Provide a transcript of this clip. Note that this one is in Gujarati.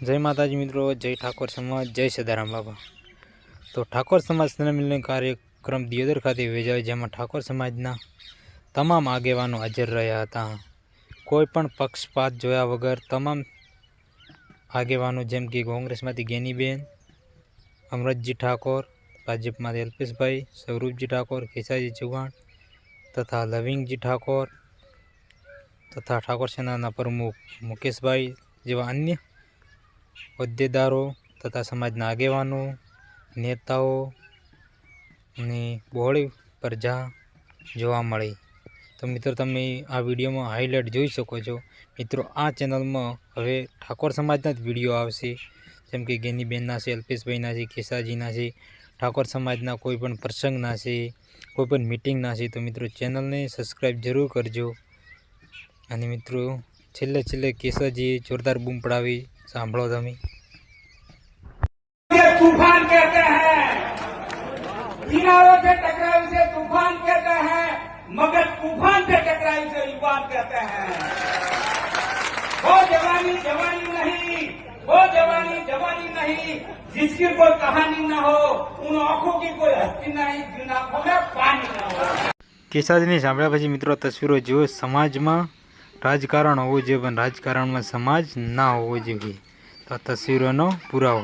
જય માતાજી મિત્રો, જય ઠાકોર સમાજ, જય સદારામ બાબા તો ઠાકોર સમાજ સ્નેહમિલન કાર્યક્રમ દિયોદર ખાતે યોજાયો, જેમાં ઠાકોર સમાજના તમામ આગેવાનો હાજર રહ્યા હતા. કોઈ પણ પક્ષપાત જોયા વગર તમામ આગેવાનો, જેમ કે કોંગ્રેસમાંથી ગેનીબેન, અમરતજી ઠાકોર, ભાજપમાંથી અલ્પેશભાઈ, સૌરભજી ઠાકોર, કેસાજી ચૌહાણ તથા લવિંગજી ઠાકોર તથા ઠાકોર સેનાના પ્રમુખ મુકેશભાઈ જેવા અન્ય હોદ્દેદારો તથા સમાજના આગેવાનો, નેતાઓ ની બહોળી પ્રજા જોવા મળી. તો મિત્રો, તમે આ વિડીયોમાં હાઇલાઇટ જોઈ શકો છો. મિત્રો, આ ચેનલમાં હવે ઠાકોર સમાજના જ વીડિયો આવશે. જેમ કે ગેનીબેનના છે, અલ્પેશભાઈના છે, કેસાજીના છે. ઠાકોર સમાજના કોઈ પણ પ્રસંગના છે, કોઈ પણ મિટિંગના છે. તો મિત્રો ચેનલને સબસ્ક્રાઈબ જરૂર કરજો. અને મિત્રો, છેલ્લે છેલ્લે કેસાજીએ જોરદાર બૂમ પડાવી. સાંભળો તમે से तूफान कहते हैं किनारों से टकराई से तूफान कहते हैं मगर तूफान से टकराई से युवान कहते हैं वो जवानी जवानी नहीं वो जवानी जवानी नहीं जिसकी कोई कहानी न हो उन आंखों की कोई हस्ती नहीं जिन आंखों में पानी न हो કેસાજીની સાંભળ્યા પછી મિત્રો તસવીરો જુઓ સમાજમાં રાજકારણ હોવું જોઈએ પણ રાજકારણમાં સમાજ ના હોવો જોઈએ. તો આ તસવીરોનો પુરાવો